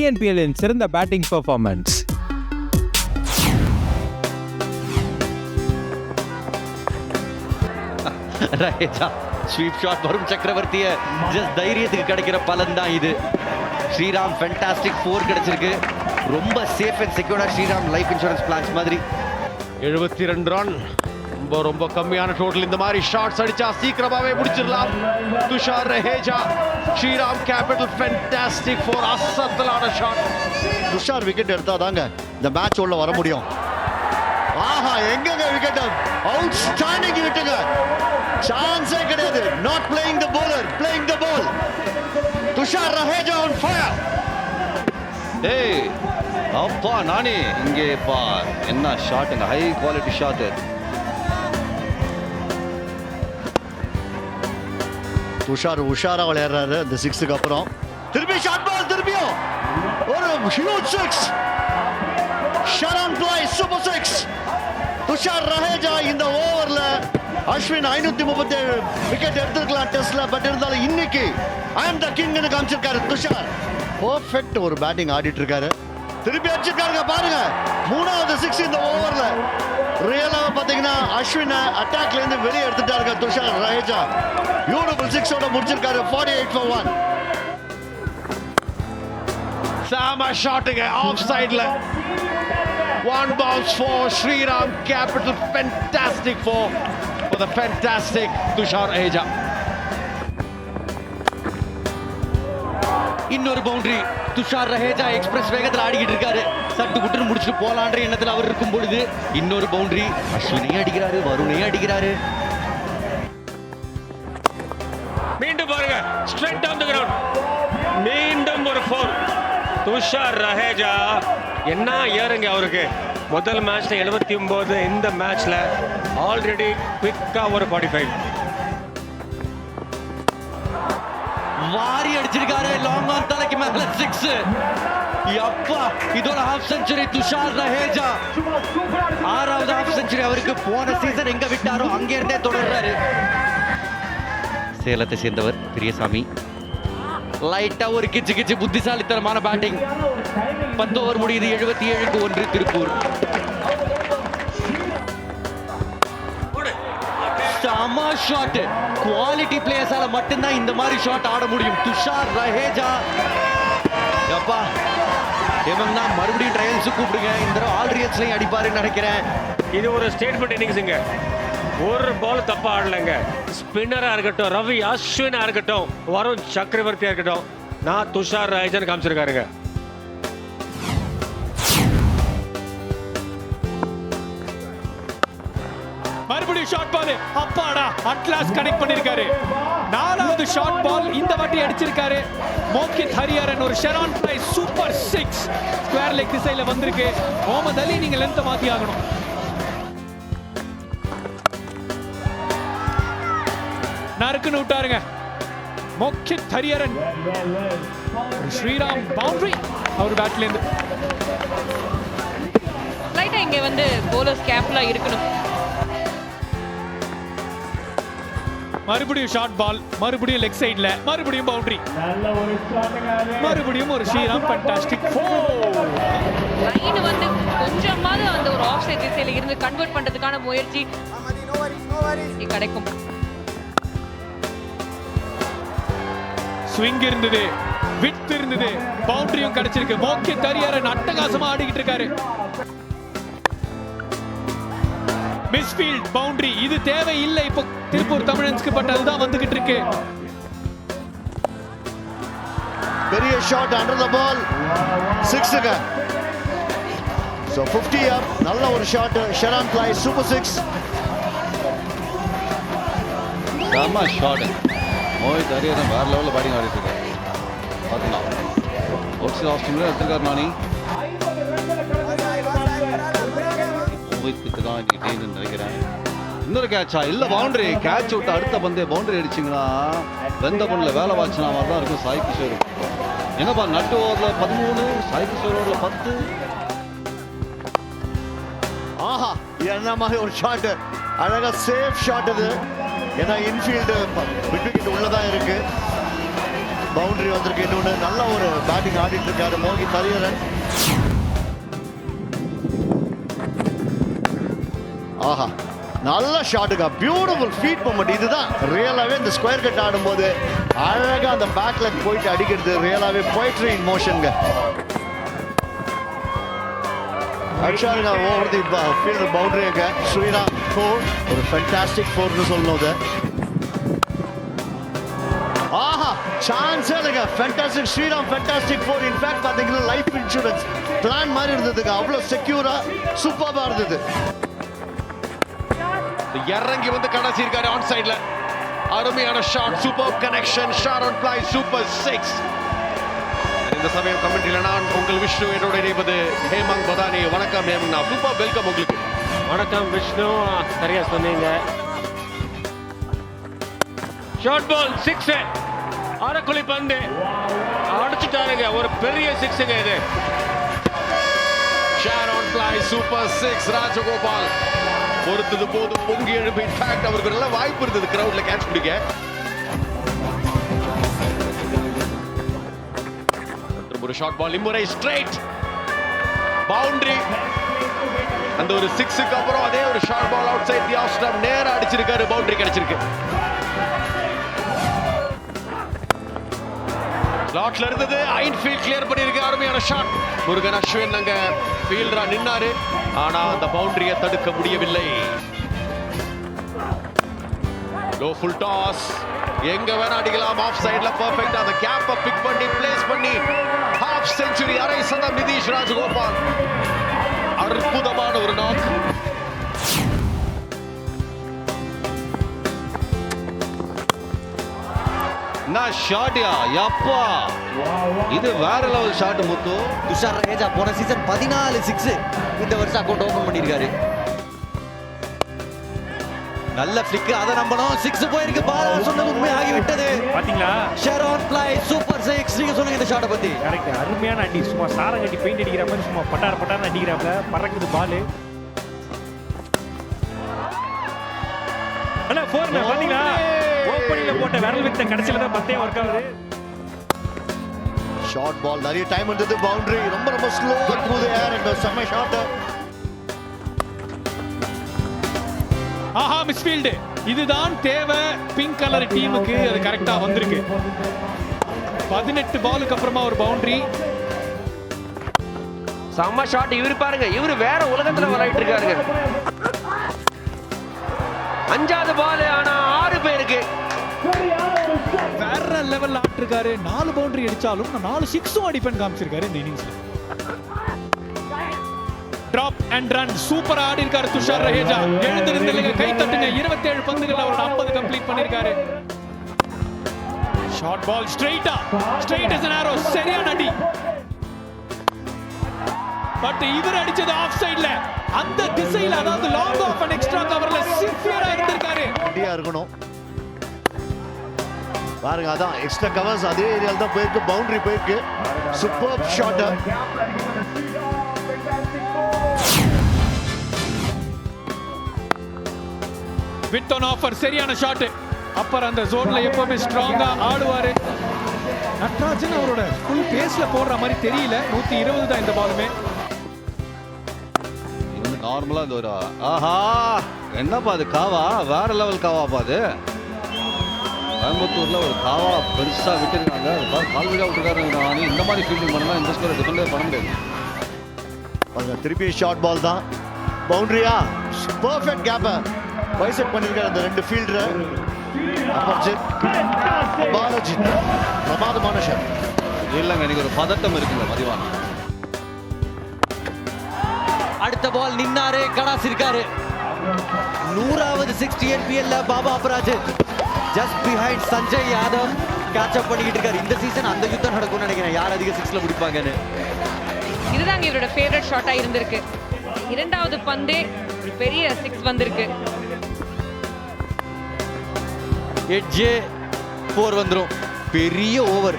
டிஎன்பிஎல்லின் சிறந்த batting performance Raheja sweep shot வரும் சக்கரவர்த்திய. ஜஸ்ட் தைரியத்துக்கு கிடைக்கிற பலன் தான் இது. ஸ்ரீராம் ஃபென்டாஸ்டிக் ஃபோர் கிடைச்சிருக்கு. ரொம்ப சேஃப் அண்ட் செக்யூர்டா ஸ்ரீராம் லைஃப் இன்சூரன்ஸ் பிளான்ஸ் மாதிரி. எழுபத்தி ரெண்டு ரன் ரொம்ப ரொம்ப கம்மியான டோட்டல் இந்த மாதிரி ஷாட்ஸ் அடிச்சா சீக்கிரமாவே முடிச்சிடலாம். Tushar Raheja Sriram capital fantastic four அசத்தலான ஷாட் துஷார் விக்கெட் எடுத்தாதாங்க இந்த மேட்ச் உள்ள வர முடியும். ஆஹா எங்கங்க விக்கெட் அவுட் ஸ்டாண்டிங் விட்டுங்க சான்ஸே கிடையாது. Not playing the bowler playing the ball. Tushar Raheja on fire டேய் அப்பா நானே இங்கே பா என்ன ஷாட்டுங்க ஹை குவாலிட்டி ஷாட் உஷார் உஷாரா விளையாடுறாரு அந்த சிக்ஸுக்கு அப்புறம். திருப்பி ஷார்ட் பால் திருப்பியும் ஒரு huge six Sharon ply super six Tushar Raheja இந்த ஓவர்ல அஸ்வின் ஐநூத்தி முப்பத்தி ஏழு விக்கெட் எடுத்திருக்கலாம் டெஸ்ட்ல. பட் இருந்தாலும் இன்னைக்கு ஐ அம் த கிங்னு காமிச்சிருக்காரு துஷார். பர்ஃபெக்ட் ஒரு பேட்டிங் ஆடிட்டு இருக்காரு. திருப்பி அடிச்சிருக்காருங்க பாருங்க. மூணாவது சிக்ஸ் இந்த ஓவர்ல ரியலா பாத்தீங்கன்னா அஸ்வினை அட்டாக்ல இருந்து வெளியே எடுத்துட்டாருங்க துஷார் ரஹேஜா. பியூட்டிஃபுல் சிக்ஸோட முடிச்சிருக்காரு ஃபார்ட்டி எயிட் ஃபார் ஒன் சாம ஷாட்டுங்க ஆஃப் சைட்ல one bounce four Sriram capital fantastic four for the fantastic Tushar Raheja இன்னொரு பவுண்டரி துஷார் ரஹேஜா எக்ஸ்பிரஸ் வேகத்தில் ஆடிக்கிட்டு இருக்காரு. சட்டு குட்டுன்னு முடிச்சுட்டு போலான்ற எண்ணத்தில் அவர் இருக்கும் பொழுது இன்னொரு பவுண்டரி அஸ்வினையும் அடிக்கிறாரு வருணையும் அடிக்கிறாரு. மீண்டும் பாருங்க. ஸ்ட்ரெயிட் டவுன் தி கிரவுண்ட் மீண்டும் ஒரு ஃபோர் துஷார் ரஹேஜா. என்ன ஏறுங்க அவருக்கு? முதல் மேட்ச்ல எழுபத்தி ஒன்பது இந்த மேட்ச்ல ஆல்ரெடி குவிக்கா ஒரு ஃபார்ட்டி ஃபைவ் வாரி அடிச்சிருக்காரு. லாங் ஆன் தலைக்கு மேல சிக்ஸ் எப்பா இதோட ஹாஃப் செஞ்சுரி துஷார் ரஹேஜா ஆறாவது ஹாஃப் செஞ்சுரி அவருக்கு போன சீசன் எங்க விட்டாரோ அங்கே இருந்தே தொடர்றாரு சேலத்தை சேர்ந்தவர் பெரியசாமி லைட்டா ஒரு கிச்சு கிச்சு புத்திசாலித்தனமான பேட்டிங் பத்து ஓவர் முடியுது எழுபத்தி ஏழுக்கு ஒன்று திருப்பூர் செம ஷாட் குவாலிட்டி பிளேயர்ஸால மட்டும்தான் இந்த மாதிரி ஷாட் ஆட முடியும் துஷார் ரஹேஜா அப்பா இவங்க தான் மறுபடியும் ட்ரையல்ஸ் கூப்பிடுங்க. இந்த தடவை ஆல் ரியல்ஸ்லையும் அடிப்பாருன்னு நினைக்கிறேன். இது ஒரு ஸ்டேட்மெண்ட் இன்னிங்ஸுங்க ஒரு பால் தப்பா ஆடலைங்க. ஸ்பின்னரா இருக்கட்டும் ரவி அஸ்வினா இருக்கட்டும் வருண் சக்கரவர்த்தியா இருக்கட்டும் நான் துஷார் ராஜன் காமிச்சிருக்காருங்க. மறுபடியும் ஷார்ட் பால் அப்பாடா அட்லாஸ் கனெக்ட் பண்ணிருக்காரு. நாலாவது ஷார்ட் பால் இந்த வாட்டி அடிச்சிருக்காரு. மோகித் ஹரியாரன் ஒரு Sharon ply super six square leg திசையில் வந்திருக்கு. முகமது அலி நீங்க லென்த் மாத்தி ஆகணும். நறுக்குன்னு விட்டாருங்க. மோகித் ஹரிஹரன். ஸ்ரீராம் பவுண்டரி அவர் பேட்ல இருந்து. லைட்டாக இங்கே வந்து போலர்ஸ் கேப்லாம் இருக்கணும். மறுபடியும் ஷார்ட் பால் மறுபடியும் லெக் சைடுல மறுபடியும் பவுண்டரி மறுபடியும் ஒரு ஸ்ரீராம் ஃபண்டாஸ்டிக் லைன் வந்து கொஞ்சமாவது அந்த ஒரு ஆஃப் சைட் திசையில இருந்து கன்வெர்ட் பண்றதுக்கான முயற்சி கிடைக்கும். ஸ்விங் இருந்தது வித் இருந்தது பவுண்டரியும் கிடைச்சிருக்கு. மோக்கி தரியாரன் அட்டகாசமா ஆடிக்கிட்டு இருக்காரு. மிஸ்ஃபீல்ட் பவுண்டரி இது தேவை இல்லை இப்போ திருப்பூர் தமிழன்ஸ்க்கு பட் அதுதான் வந்துகிட்டு இருக்கு. பெரிய ஷாட் அண்டர் த பால் சிக்ஸுங்க ஸோ ஃபிஃப்டி அப் நல்ல ஒரு shot Sharon ply super six செம ஷாட் மோஹித் ஹரியரன் வேற லெவலில் பேட்டிங் ஆடிட்டு இருக்காரு பார்க்கலாம் ஆக்சிஜன் ஆஸ்டிமில் எடுத்திருக்காரு நானி மோஹித் தான் இன்னைக்கு நினைக்கிறேன். இன்னொரு கேட்சா இல்ல பவுண்டரி கேட்ச் விட்டு அடுத்த பந்தே பவுண்டரி அடிச்சிங்கன்னா வெந்த பொண்ணில் வேலை வாச்சினா மாதிரி தான் இருக்கும் சாய் கிஷோர். என்னப்பா நட்டு ஓவரில் பதிமூணு சாய் கிஷோர் ஓவரில் பத்து. ஆஹா என்ன மாதிரி ஒரு ஷாட் அழகா சேஃப் ஷாட் இது. ஏன்னா இன்ஃபீல்டு விட்டுக்கிட்டு உள்ளதான் இருக்கு. பவுண்டரி வந்திருக்கு இன்னொன்று நல்ல ஒரு பேட்டிங் ஆடிட்டு இருக்காரு மோகித் ஹரியரன் ஆஹா நல்ல ஷாட்டுக்கா பியூட்டிஃபுல் ஃபீட் மூமெண்ட் இதுதான் ரியலாகவே இந்த ஸ்கொயர் கட் ஆடும்போது அழகாக அந்த பேக் லெக் போயிட்டு அடிக்கிறது. ரியலாகவே போயிட்ரி இன் மோஷனுங்க அடிச்சாருங்க ஓவர் தி ஃபீல்டர் பவுண்டரிங்க ஸ்ரீராம் ஃபோர் ஒரு ஃபென்டாஸ்டிக் ஃபோர்னு சொல்லணும் ஆஹா சான்ஸ் இல்லைங்க. Fantastic Sriram fantastic four in fact பார்த்தீங்கன்னா லைஃப் இன்சூரன்ஸ் பிளான் மாதிரி இருந்ததுங்க. அவ்வளோ செக்யூராக சூப்பராக இருந்தது. இறங்கி வந்து கடைசி இருக்காரு ஆன் சைடுல அருமையான shot super connection shot on fly super six இந்த சமயம் கமெண்ட்ரியில் நான் உங்கள் விஷ்ணு என்னோட இணைவது ஹேமங் பதானி. வணக்கம் ஹேமங் நான் சூப்பர் வெல்கம் உங்களுக்கு. வணக்கம் விஷ்ணு சரியா சொன்னீங்க. ஷார்ட் பால் சிக்ஸ் அரைக்குழி பந்து. அடிச்சுட்டாருங்க ஒரு பெரிய சிக்ஸுங்க இது. Shot on fly super six Rajagopal. பொறுத்தது போதும். பொங்கி எழுப்பு இன்ஃபேக்ட் அவருக்கு நல்ல வாய்ப்பு இருந்தது. கிரவுண்ட்ல கேட்ச் பிடிக்க. மற்றும் ஒரு ஷார்ட் பால் இம்முறை ஸ்ட்ரைட் பவுண்டரி அந்த ஒரு சிக்ஸுக்கு அப்புறம் அதே ஒரு short ball outside the off stump நேரா அடிச்சிருக்காரு. பவுண்டரி கிடைச்சிருக்கு. லாட்ல இருந்தது. ஐன்ஃபீல்ட் கிளியர் பண்ணியிருக்கு. அருமையான ஷாட் முருகன் அஸ்வின் அங்க ஃபீல்டரா நின்னாரு. ஆனா அந்த பவுண்டரியை தடுக்க முடியவில்லை. லோ ஃபுல் டாஸ் எங்க வேணா அடிக்கலாம். ஆஃப் சைடுல பெர்ஃபெக்ட் அந்த கேப்பை பிக் பண்ணி பிளேஸ் பண்ணி ஹாஃப் செஞ்சுரி அரை சதம் நிதிஷ் ராஜகோபால். அற்புதமான ஒரு நாக் நான் ஷாட்யா யப்பா. இது வேற லெவல் ஷாட் முத்து. துஷார் ரகேஜா போன சீசன் பதினாலு சிக்ஸ் இந்த வருஷம் அக்கௌண்ட் ஓபன் பண்ணியிருக்காரு. நல்ல ஃபிளிக் அதை நம்பணும். சிக்ஸ் போயிருக்கு. பாலா சொன்னது உண்மை ஆகிவிட்டது. பாத்தீங்களா? ஷெரான் பிளை சூப்பர் சிக்ஸ் நீங்க சொல்லுங்க இந்த ஷாட்டை பத்தி. கரெக்ட் அருமையான அடி. சும்மா சாரம் கட்டி பெயிண்ட் அடிக்கிற மாதிரி சும்மா பட்டார் பட்டார்னு அடிக்கிறாப்ல பறக்குது பாலு. அண்ணா ஃபோர் பாத்தீங்களா? ஓப்பனிங்ல போட்ட விரல் வித்த கடைசியில தான் பத்தே ஒர்க் ஆகுது. ஷார்ட் பால் நிறைய டைம் இருந்தது. பவுண்டரி ரொம்ப ரொம்ப slow through the air and செம்ம ஷாட் ஆஹா மிஸ்ஃபீல்டு இதுதான் தேவை பிங்க் கலர் டீமுக்கு அது கரெக்டா வந்திருக்கு. பதினெட்டு பாலுக்கு அப்புறமா ஒரு பவுண்டரி செம்ம ஷாட் இவரு பாருங்க இவரு வேற உலகத்துல விளையாட்டு இருக்காருங்க. அஞ்சாவது பால் ஆனா ஆறு பேருக்கு. லெவல்ல ஆட்டிருக்காரு. நாலு பவுண்டரி அடிச்சாலும் நான் நாலு சிக்ஸும் அடிப்பேன் காமிச்சிருக்காரு இந்த இன்னிங்ஸ்ல டிராப் அண்ட் ரன் சூப்பரா ஆடி இருக்காரு துஷார் ரஹேஜா. எழுந்திருந்தீங்க கை தட்டுங்க. 27 பந்துகள் அவர் 50 கம்ப்ளீட் பண்ணிருக்காரு. ஷார்ட் பால் ஸ்ட்ரைட்டா ஸ்ட்ரைட் இஸ் நேரோ சரியான அடி. பட் இவர் அடிச்சது ஆஃப் சைடுல அந்த திசையில அதாவது லாங் ஆஃப் அண்ட் எக்ஸ்ட்ரா கவர்ல சின்சியரா இருந்திருக்காரு. இருக்கணும். பாருங்க அதான் எக்ஸ்ட்ரா கவர்ஸ் அதே ஏரியால தான் போயிருக்கு பவுண்டரி போயிருக்கு. Super shot with on offer சரியான ஷாட் அப்பர் அந்த ஜோன்ல எப்பவுமே ஸ்ட்ராங்கா ஆடுவாரு. நட்ராஜன் அவரோட ஃபுல் பேஸ்ல போடுற மாதிரி தெரியல. நூத்தி இருபது தான் இந்த பாலுமே இது நார்மலா இந்த ஒரு ஆஹா. என்னப்பா அது காவா? வேற லெவல் காவாப்பா அது? கோயம்புத்தூர்ல ஒரு காவா பெருசா விட்டுருக்காங்க. அது பாரு கால் வீடா விட்டுருக்காரு நான் இந்த மாதிரி ஃபீல்டிங் பண்ணா இந்த ஸ்கோரை டிஃபெண்டே பண்ண முடியாது. பாருங்க திருப்பி ஷார்ட் பால் தான். பவுண்டரியா பர்ஃபெக்ட் கேப்ப பைசெட் பண்ணிருக்காரு அந்த ரெண்டு ஃபீல்டர் அபர்ஜித் பாலஜித் பிரமாதமான ஷாட் இல்லைங்க எனக்கு ஒரு பதட்டம் இருக்குங்க மதிவான அடுத்த பால் நின்னாரு கடாஸ் இருக்காரு நூறாவது sixty என்பிஎல்ல Baba Aparajith just behind Sanjay Yadav catch up பண்ணிக்கிட்டு இருக்காரு. இந்த சீசன் அந்த யுத்தம் நடக்கும்னு நினைக்கிறேன். யார் அதிக சிக்ஸ்ல பிடிப்பாங்கன்னு இதுதாங்க இவரோட ஃபேவரட் ஷாட்டா இருந்திருக்கு. இரண்டாவது பந்தே ஒரு பெரிய சிக்ஸ் வந்திருக்கு. எட்ஜே ஃபோர் வந்துரும். பெரிய ஓவர்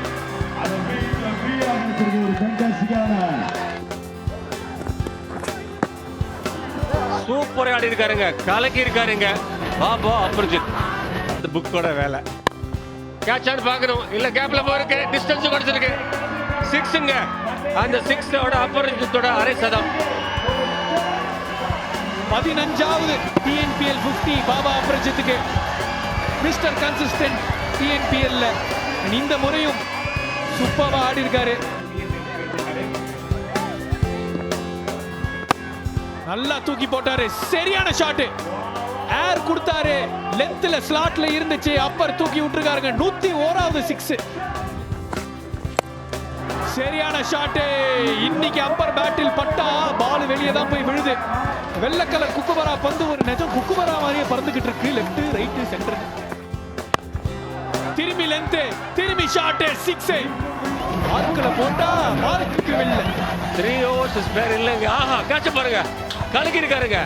சூப்பரா ஆடி இருக்காருங்க கலக்கி இருக்காருங்க பாபா அபர்ஜித். அந்த புக்கோட வேலை. கேட்சான்னு பார்க்கணும். இல்ல கேப்ல போயிருக்கு டிஸ்டன்ஸ் குறைச்சிருக்கு. சிக்ஸுங்க அந்த சிக்ஸோட அப்பரத்தோட அரை சதம். பதினஞ்சாவது டிஎன்பிஎல் 50 பாபா அப்ரஜித்துக்கு. மிஸ்டர் கன்சிஸ்டன்ட் டிஎன்பிஎல்ல இந்த முறையும் சூப்பரா ஆடி இருக்காரு நல்லா தூக்கி போட்டாரு. சரியான ஷாட் யார் கொடுத்தாரு? லென்த்ல ஸ்லாட்ல இருந்துச்சு. அப்பர் தூக்கி விட்டுருக்காருங்க. நூத்தி ஓராவது சிக்ஸ் சரியான ஷாட்டு இன்னைக்கு அப்பர் பேட்டில் பட்டா. பால் வெளியே தான் போய் விழுது. வெள்ளை கலர் குக்குபரா பந்து ஒரு நிஜம். குக்குபரா மாதிரியே பறந்துகிட்டு இருக்கு. லெஃப்ட் ரைட் சென்டர் திரும்பி லென்த் திரும்பி ஷாட் சிக்ஸ் மார்க்கில் போட்டா மார்க்குக்கு வெளில த்ரீ ஓவர்ஸ் ஸ்பேர் இல்லைங்க. ஆஹா கேட்ச பாருங்க. கலக்கி இருக்காருங்க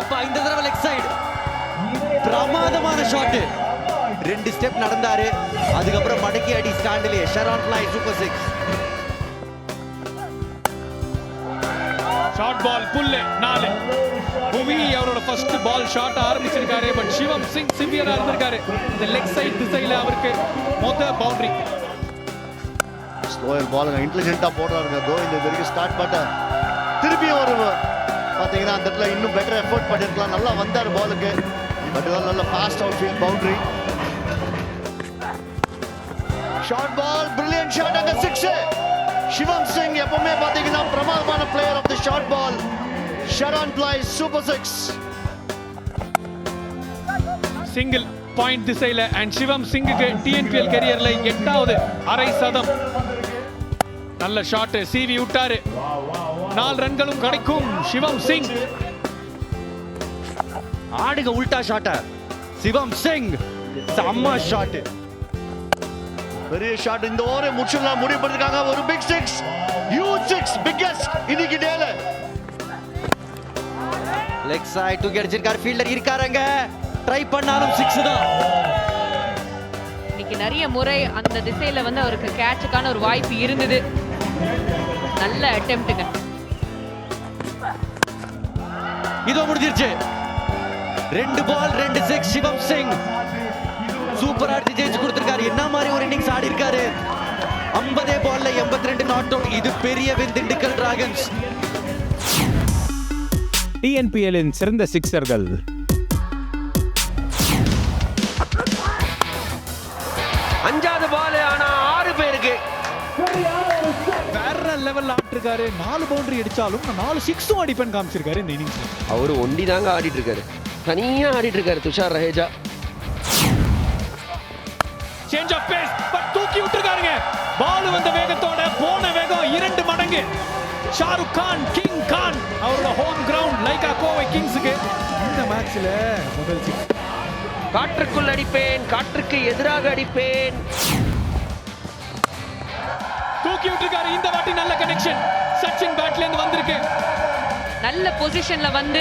அப்பா இந்த தடவை லெக் சைடு பிரமாதமான ஷாட் ரெண்டு ஸ்டெப் நடந்தாரு. அதுக்கப்புறம் மடக்கி அடி ஸ்டாண்டிலே Sharon fly super six short ball pull நாலு. புவி அவரோட ஃபர்ஸ்ட் பால் ஷாட் ஆரம்பிச்சிருக்காரு. பட் சிவம் சிங் சிவியரா இருந்திருக்காரு. இந்த லெக் சைட் திசையில அவருக்கு மொத்த பவுண்டரி கோயல் பாலுங்க இன்டெலிஜென்ட்டாக போடுறாருங்க. தோ இந்த இது வரைக்கும் ஸ்டார்ட் பட்ட திருப்பியும் ஒரு பார்த்தீங்கன்னா அந்த இடத்துல இன்னும் பெட்டர் எஃபோர்ட் பண்ணியிருக்கலாம் நல்லா வந்தார் பாலுக்கு பட் இதெல்லாம் நல்ல fast out field boundary short ball brilliant shot அங்க சிக்ஸ் சிவம் சிங் எப்பவுமே பார்த்தீங்கன்னா பிரமாதமான player of the short ball Sharon ply super six single point திசையில அண்ட் சிவம் சிங்குக்கு டிஎன்பிஎல் கரியர்ல எட்டாவது அரை சதம். நல்ல ஷாட் சிவி விட்டாரு. நாலு ரன்களும் கிடைக்கும். சிவம் சிங். ஆடுங்க உல்டா ஷாட்ட சிவம் சிங். செம்ம ஷாட் பெரிய ஷாட் இந்த ஓவரை முடிச்சிடலாம் முடிவு பண்ணிருக்காங்க ஒரு big six huge six biggest இன்னைக்கு டேல லெக் சைடு தூக்கி அடிச்சிருக்காரு. ஃபீல்டர் இருக்காருங்க. ட்ரை பண்ணாலும் சிக்ஸ் தான். இன்னைக்கு நிறைய முறை அந்த திசையில வந்து அவருக்கு கேட்சுக்கான ஒரு வாய்ப்பு இருந்தது. நல்ல அட்டெம்ப்ட்டுங்க. இதோ முடிஞ்சிருச்சு. ரெண்டு பால் ரெண்டு சிக்ஸ் சிவம் சிங். சூப்பர் அடிச்சு ஜெயிச்சு கொடுத்திருக்காரு. என்ன மாதிரி ஒரு இன்னிங்ஸ் ஆடி இருக்காரு? ஐம்பதே பால்ல எண்பத்தி ரெண்டு நாட் அவுட் இது பெரிய வின் திண்டுக்கல் டிராகன்ஸ் டிஎன்பிஎல்லின் சிறந்த சிக்ஸர்கள் லெவல்ல ஆட்டிருக்காரு நாலு பவுண்டரி அடிச்சாலும் நான் நாலு சிக்ஸும் அடிப்பேன் காமிச்சிருக்காரு இந்த இன்னிங்ஸ்ல அவர் ஒண்டி தாங்க ஆடிட்டு இருக்காரு தனியா ஆடிட்டு இருக்காரு Tushar Raheja. Change of pace but தூக்கி விட்டுருக்காருங்க. பால் வந்த வேகத்தோட போன வேகம் இரண்டு மடங்கு. ஷாருக் கான் கிங் கான். அவரோட ஹோம் கிரவுண்ட் லைகா கோவை கிங்ஸுக்கு இந்த மேட்ச்ல முதல் சிக்ஸ் காற்றுக்குள் அடிப்பேன் காற்றுக்கு எதிராக அடிப்பேன். வாட்டி நல்ல கனெக்ஷன் சச்சின் பேட்ல இருந்து வந்திருக்கு. நல்ல பொசிஷன்ல வந்து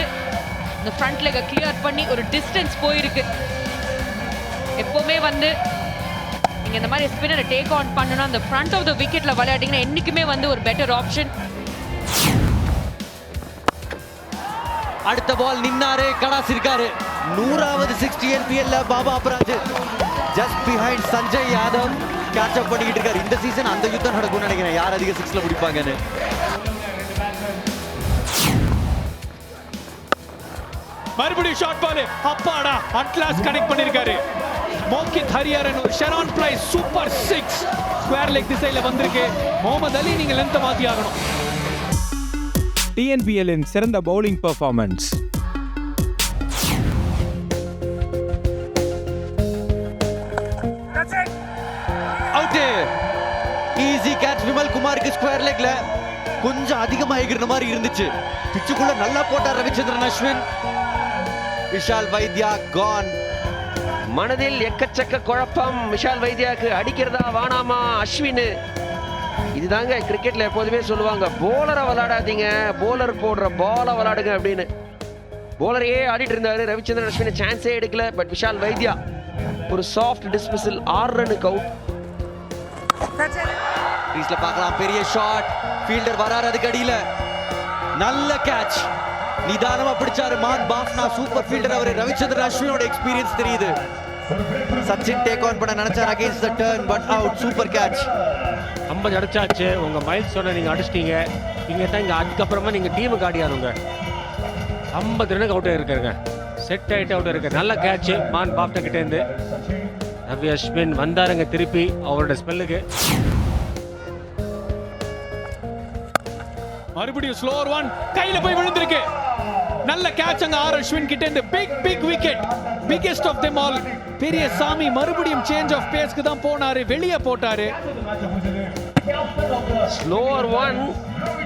இந்த ஃப்ரண்ட் லெக கிளியர் பண்ணி ஒரு டிஸ்டன்ஸ் போயிருக்கு. எப்பவுமே வந்து நீங்க இந்த மாதிரி ஸ்பின்னரை டேக் ஆன் பண்ணணும். அந்த ஃப்ரண்ட் ஆஃப் த விக்கெட்ல விளையாடிங்கன்னா என்னைக்குமே வந்து ஒரு பெட்டர் ஆப்ஷன் அடுத்த பால் நின்னாரு கடாஸ் இருக்காரு. நூறாவது sixty என்பிஎல்ல Baba Aparaj. Just behind Sanjay Yadav. Catch up பண்ணிக்கிட்டு இருக்காரு. இந்த சீசன் அந்த யுத்தம் நடக்கும்னு நினைக்கிறேன். யார் அதிக சிக்ஸ்ல முடிப்பாங்கன்னு? மறுபடியும் ஷார்ட் பால் அப்பாடா அட்லாஸ் கனெக்ட் பண்ணிருக்காரு. மோகித் ஹரியாரன் ஒரு Sharon ply super six square leg திசையில வந்திருக்கு. முகமது அலி நீங்க லென்த் மாத்தி ஆகணும். டிஎன்பிஎல்லின் சிறந்த பவுலிங் பெர்ஃபார்மன்ஸ் கொஞ்சம் அதிகமா எகிறின மாதிரி இருந்துச்சு. பிச்சுக்குள்ள நல்லா போட்டார் ரவிச்சந்திரன் அஸ்வின். விஷால் வைத்யா கான் மனதில் எக்கச்சக்க குழப்பம். விஷால் வைத்தியாக்கு அடிக்கிறதா வானாமா அஸ்வின்? இதுதாங்க கிரிக்கெட்ல எப்போதுமே சொல்லுவாங்க போலரை விளையாடாதீங்க. போலர் போடுற பாலை விளையாடுங்க அப்படின்னு. போலரையே ஆடிட்டு இருந்தாரு. ரவிச்சந்திரன் அஸ்வின் சான்ஸே எடுக்கல. பட் விஷால் வைத்யா ஒரு சாஃப்ட் டிஸ்மிசல் ஆறு ரனுக்கு அவுட் கிரீஸ்ல பார்க்கலாம். பெரிய ஷாட் ஃபீல்டர் வராரு அதுக்கு அடியில நல்ல கேட்ச் நிதானமா பிடிச்சாரு மான் பாஃப்னா. சூப்பர் ஃபீல்டர் அவர் ரவிச்சந்திரன் அஸ்வினோட எக்ஸ்பீரியன்ஸ் தெரியுது. சச்சின் டேக் ஆன் பண்ண நினைச்சார் against the turn but out super catch ஐம்பது அடிச்சாச்சு. உங்க மைல் சொன்ன நீங்க அடிச்சிட்டீங்க. இங்க தான் இங்க அதுக்கப்புறமா நீங்க டீமுக்கு ஆடியாருங்க ஐம்பது ரனுக்கு அவுட் இருக்காருங்க செட் ஆயிட்டு அவுட் இருக்கு நல்ல கேட்ச் மான் பாப்ட கிட்டேருந்து ரவி அஸ்வின் வந்தாருங்க திருப்பி. அவரோட ஸ்பெல்லுக்கு மறுபடியும் ஸ்லோவர் ஒன் கையில போய் விழுந்திருக்கு. நல்ல கேட்ச் அங்க ஆர் அஸ்வின் கிட்ட இருந்து big big wicket biggest of them all பெரிய சாமி மறுபடியும் சேஞ்ச் ஆஃப் பேஸ்க்கு தான் போனாரு. வெளியே போட்டாரு. ஸ்லோவர் ஒன்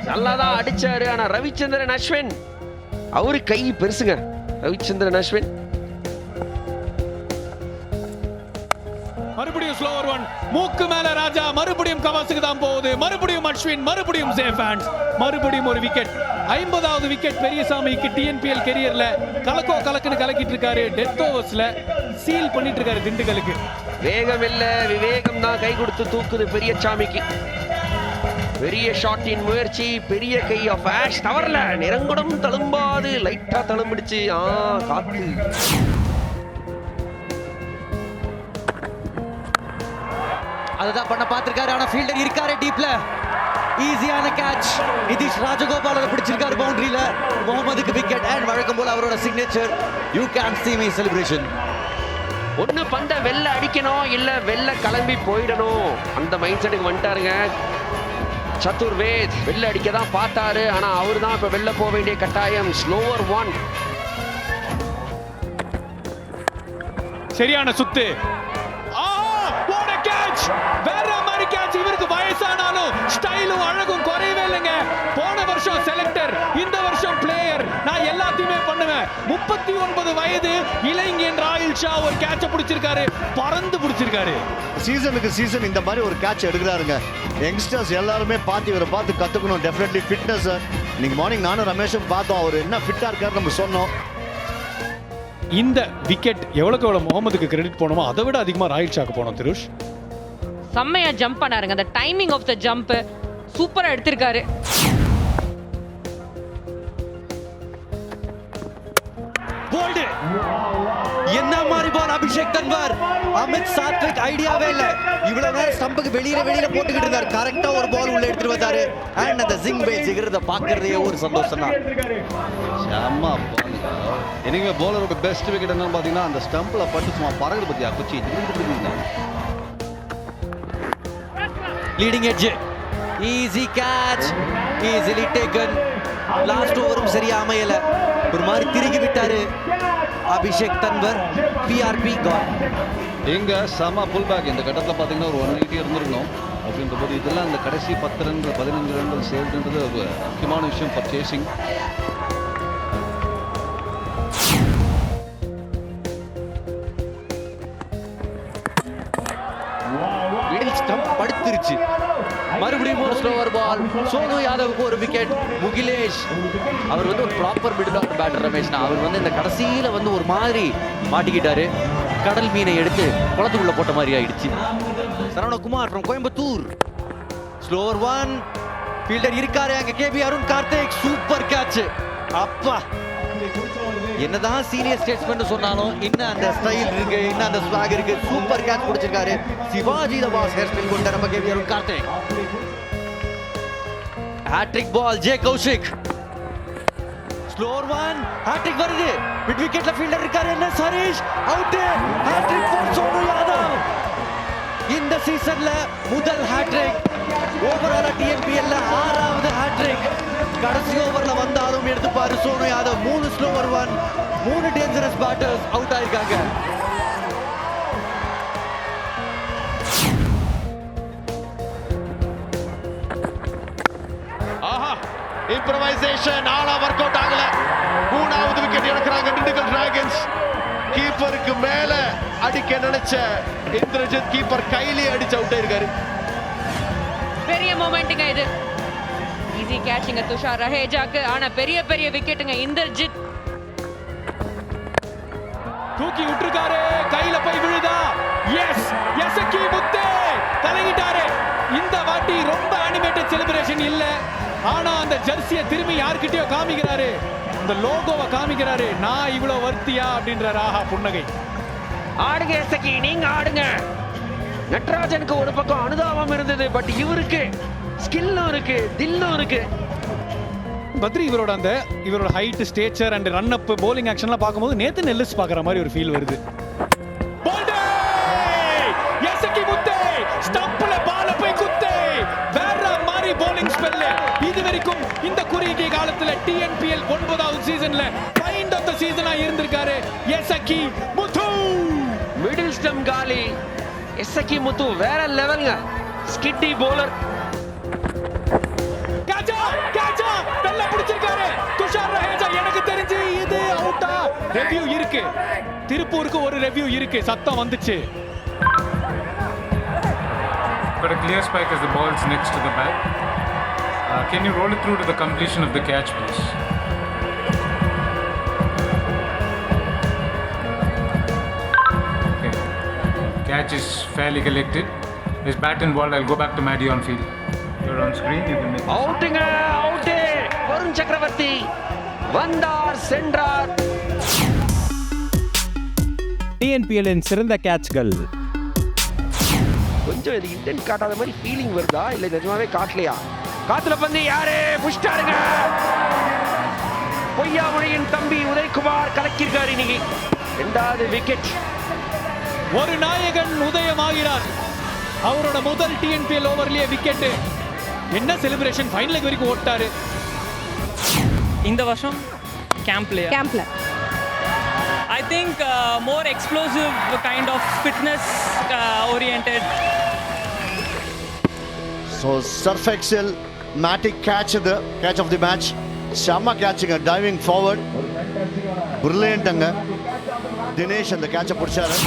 நல்லா தான் அடிச்சாரு. ஆனா ரவிச்சந்திரன் அஸ்வின். அவரு கை பெருசுங்க. ரவிச்சந்திரன் அஸ்வின். மறுபடியும் ஸ்லோவர் ஒன் மூக்கு மேல ராஜா மறுபடியும் கவாசுக்கு தான் போகுது. மறுபடியும் அஸ்வின் மறுபடியும் சேஃபேன் மறுபடியும் ஒரு விக்கெட் ஐம்பதாவது விக்கெட் பெரியசாமிக்கு டிஎன்பிஎல் கெரியர்ல கலக்கோ கலக்குன்னு கலக்கிட்டு இருக்காரு. டெத் ஓவர்ஸ்ல சீல் பண்ணிட்டு இருக்காரு திண்டுக்கலுக்கு. வேகம் இல்ல விவேகம் தான் கை கொடுத்து தூக்குது பெரிய சாமிக்கு பெரிய ஷாட்டின் முயற்சி பெரிய கை ஆஃப் ஆஷ் தவறல. நிறங்குடம் தழும்பாது. லைட்டா தழும்பிடுச்சு. ஆ காத்து. அதுதான் பண்ண பார்த்திருக்காரு ஆனா ஃபீல்டர் இருக்காரு டீப்ல ஈஸியான கேட்ச் நிதிஷ் ராஜகோபால் அதை பிடிச்சிருக்காரு பவுண்டரியில முகமதுக்கு விக்கெட் அண்ட் வழக்கம் போல அவரோட signature you can see me celebration ஒண்ணு பந்த வெளில அடிக்கணும் இல்ல வெளில கிளம்பி போயிடணும். அந்த மைண்ட் செட்டுக்கு வந்துட்டாருங்க. சதுர்வேத் வெளில அடிக்க தான் பார்த்தாரு. ஆனா அவர் தான் இப்ப வெளில போக வேண்டிய கட்டாயம். ஸ்லோவர் ஒன் சரியான சுத்து. வேற மாதிரி கேட்ச் இவருக்கு வயசானாலும் ஸ்டைலும் அழகும் குறையவே இல்லைங்க. போன வருஷம் செலக்டர் இந்த வருஷம் பிளேயர் நான் எல்லாத்தையுமே பண்ணுவேன். முப்பத்தி ஒன்பது வயது இளைஞன் ராயல் ஷா ஒரு கேட்ச பிடிச்சிருக்காரு. பறந்து பிடிச்சிருக்காரு. சீசனுக்கு சீசன் இந்த மாதிரி ஒரு கேட்ச் எடுக்கிறாருங்க. யங்ஸ்டர்ஸ் எல்லாருமே பார்த்து இவரை பார்த்து கற்றுக்கணும் டெஃபினெட்லி ஃபிட்னஸ் இன்னைக்கு மார்னிங் நானும் ரமேஷும் பார்த்தோம். அவர் என்ன ஃபிட்டாக இருக்காரு நம்ம சொன்னோம். இந்த விக்கெட் எவ்வளவுக்கு எவ்வளவு முகமதுக்கு கிரெடிட் போனோமோ அதை விட அதிகமா ராயல் ஷாக்கு போனோம் திருஷ். செம்மையா ஜம்ப் பண்ணாருங்க. அந்த டைமிங் ஆஃப் த ஜம்ப் சூப்பரா எடுத்திருக்காரு. போல்டு என்ன மாதிரி பால் அபிஷேக் தன்வார்? அமித் சாத்விக் ஐடியாவே இல்ல. இவ்வளவு நேரம் ஸ்டம்புக்கு வெளியில வெளியில போட்டுக்கிட்டு இருந்தார். கரெக்டா ஒரு பால் உள்ள எடுத்துட்டு வந்தாரு. அண்ட் அந்த ஜிங் பே ஜிகிறத பாக்குறதே ஒரு சந்தோஷம் தான். செம்ம போலரோட பெஸ்ட் விக்கெட் என்னன்னு பார்த்தீங்கன்னா அந்த ஸ்டம்பில் பட்டு சும்மா பறகுது பத்தியா குச்சி. Leading edge easy catch easily taken last ஓவரும் சரியா அமையல. ஒரு மாதிரி திருகி விட்டாரு. அபிஷேக் தன்வர் பிஆர்பி கான் எங்க சம புல் பேக் இந்த கட்டத்தில் பார்த்தீங்கன்னா ஒரு ஒன் எயிட்டி இருந்திருக்கணும். அப்படின்ற போது இதெல்லாம் இந்த கடைசி பத்து ரன்கள் பதினஞ்சு ரன்கள் சேர்ந்துன்றது ஒரு முக்கியமான விஷயம் பர்ச்சேசிங் மறுபடியும் ஒரு ஸ்லோவர் பால் சோனு யாதவுக்கு ஒரு விக்கெட் முகிலேஷ். அவர் வந்து ஒரு ப்ராப்பர் மிடில் ஆர்டர் பேட்டர் ரமேஷ்னா. அவர் வந்து இந்த கடைசியில வந்து ஒரு மாதிரி மாட்டிக்கிட்டாரு. கடல் மீனை எடுத்து குளத்துக்குள்ள போட்ட மாதிரி ஆயிடுச்சு. Saravanakumar from Coimbatore. Slower one fielder இருக்காரு அங்கே. K B Arun Karthik. Super catch அப்பா. என்னதான் சீனியர் ஸ்டேட்ஸ்மேன் சொன்னாலும் இன்னும் அந்த ஸ்டைல் இருக்கு இன்னும் அந்த ஸ்வாக் இருக்கு super catch பிடிச்சிருக்காரு Sivaji the boss hair style கொண்ட நம்ம caviar Karthik. Hat-trick ball J Kaushik slower one hat-trick வருது. மிட் விக்கெட்ல ஃபீல்டர் இருக்காரு என்ன? சரீஷ் அவுட் ஹேட்ரிக் சீசன்ல முதல் ஹேட்ரிக் ஓவரால டிஎன்பிஎல்ல ஆறாவது ஹேட்ரிக் கடைசி ஓவர்ல வந்தாலும் எடுத்துப்பாரு சோனு யாதவ். மூணு ஸ்லோவர் ஒன் மூணு டேஞ்சரஸ் பேட்டர்ஸ் அவுட் ஆயிருக்காங்க. ஆஹா இம்ப்ரவைசேஷன் ஆளா ஒர்க் அவுட் ஆகல. மூணாவது விக்கெட் எடுக்கிறாங்க டிண்டுக்கல் டிராகன்ஸ் கீப்பருக்கு மேல அடிக்க நினைச்ச இந்திரஜித் கீப்பர் கையிலே அடிச்சு அவுட் ஆயிருக்காரு. பெரிய மொமெண்ட்டுங்க இது. Easy catching Tushar. ரஹேஜாக்கு ஆனா பெரிய பெரிய விக்கெட்டுங்க இந்தர்ஜித். தூக்கி விட்டுருக்காரு. கையில போய் விழுதா? எஸ் எசக்கி முத்தே! கலங்கிட்டாரு இந்த வாட்டி ரொம்ப அனிமேட்டட் செலிப்ரேஷன் இல்ல. ஆனா அந்த ஜெர்சியை திரும்பி யார்கிட்டயோ காமிக்கிறாரு. அந்த லோகோவை காமிக்கிறாரு நான் இவ்வளவு வர்த்தியா அப்படின்றாரு ஆஹா புன்னகை. ஆடுங்க எசக்கி நீங்க ஆடுங்க. நட்ராஜனுக்கு ஒரு பக்கம் அனுதாபம் இருந்தது பட் இவருக்கு ஸ்கில்லும் இருக்கு தில்லும் இருக்கு. பத்ரி இவரோட அந்த இவரோட height stature and run up bowling ஆக்ஷன்லாம் பார்க்கும்போது நேத்து நெல்லிஸ் பார்க்குற மாதிரி ஒரு ஃபீல் வருது. சீசன்ல ஃபைண்ட் ஆஃப் த சீசனா இருந்திருக்காரு. எசக்கி முத்து. மிடில் ஸ்டம் காலி. எஸ்எக்கி முத்து வேற லெவலுங்க ஸ்கிட்டி போலர் கேட்சா கேட்சா நல்லா பிடிச்சிருக்காரு. துஷார் ரஹேஜா எனக்கு தெரிஞ்சு இது அவுட்டா ரெவ்யூ இருக்கு. திருப்பூருக்கு ஒரு ரெவ்யூ இருக்கு. சத்தம் வந்துச்சு. But a clear spike as the ball's next to the bat. Uh, can you roll it through to the completion of the catch, please? Catch is fairly collected. His bat and ball, I'll go back to Maddie on field. You're on screen, you can make this. அவுட்டுங்க out Varun Chakravarthy வந்தார் சென்றார் டிஎன்பிஎல்லின் சிறந்த கேட்ச்கள் கொஞ்சம் இது intend காட்டாத மாதிரி feeling வருதா? இல்ல நிஜமாவே காட்டலையா? காத்துல பந்து யாரு? புஷ்டாருங்க. பொய்யாமொழியின் தம்பி உதயகுமார் கலக்கியிருக்காரு இன்னைக்கு. ரெண்டாவது விக்கெட் ஒரு நாயகன் உதயமாகிறார். அவரோட முதல் டிஎன்பிஎல் ஓவர்லயே விக்கெட் என்ன செலிப்ரேஷன் ஃபைனல் வரைக்கும் ஓட்டாரு. இந்த வருஷம் கேம்ப்லயா கேம்ப்ல I think more explosive kind of fitness oriented so surf excel matic catch இது கேட்ச் ஆஃப் தி மேட்ச் செம்ம கேட்சுங்க டைவிங் ஃபார்வர்ட் பிரில்லியன்ட்டுங்க தினேஷ் அந்த கேட்சை பிடிச்சாரு.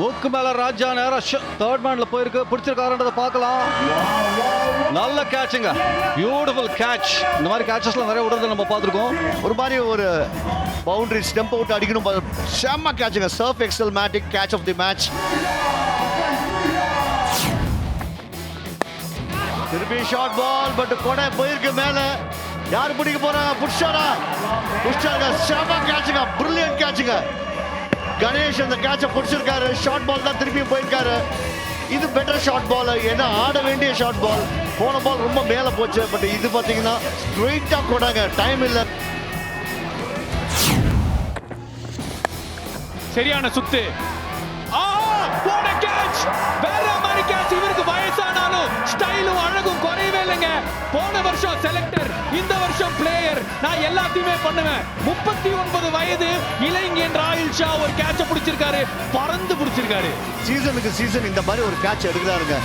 மூக்கு மேல ராஜா நேரம் தேர்ட் மேன்ல போயிருக்கு. பிடிச்சிருக்காருன்றதை பார்க்கலாம். நல்ல கேட்சுங்க பியூட்டிஃபுல் கேட்ச் இந்த மாதிரி கேட்சஸ்லாம் நிறைய விடுறத நம்ம பார்த்துருக்கோம். ஒரு மாதிரி ஒரு பவுண்டரி ஸ்டெம்ப் அவுட் அடிக்கணும் செம்ம கேட்சுங்க surf excel matic catch of the match திருப்பி ஷார்ட் பால் பட் கொடை போயிருக்கு மேல. யார் பிடிக்க போறாங்க புஷ்ஷாரா புஷ்ஷாருங்க செம்ம கேட்சுங்க பிரில்லியன்ட் கேட்சுங்க கணேஷ் அந்த கேட்சை பிடிச்சிருக்காரு. ஷார்ட் பால் தான் திருப்பியும் போயிருக்காரு. இது பெட்டர் ஷார்ட் பால் ஏன்னா ஆட வேண்டிய ஷார்ட் பால் போன பால் ரொம்ப மேலே போச்சு. பட் இது பார்த்தீங்கன்னா ஸ்ட்ரெயிட்டாக கொடாங்க டைம் இல்லை. சரியான சுத்து. கேட்ச் வேற மாதிரி கேட்ச் இவருக்கு வயசானாலும் ஸ்டைலும் அழகும் குறையவே இல்லைங்க போன வருஷம் செலக்டர் இந்த வருஷம் பிளேயர் நான் எல்லாத்தையுமே பண்ணுவேன். முப்பத்தி ஒன்பது வயது இளைஞன் ராயல் ஷா ஒரு கேட்ச பிடிச்சிருக்காரு. பறந்து பிடிச்சிருக்காரு. சீசனுக்கு சீசன் இந்த மாதிரி ஒரு கேட்ச் எடுக்கிறாருங்க.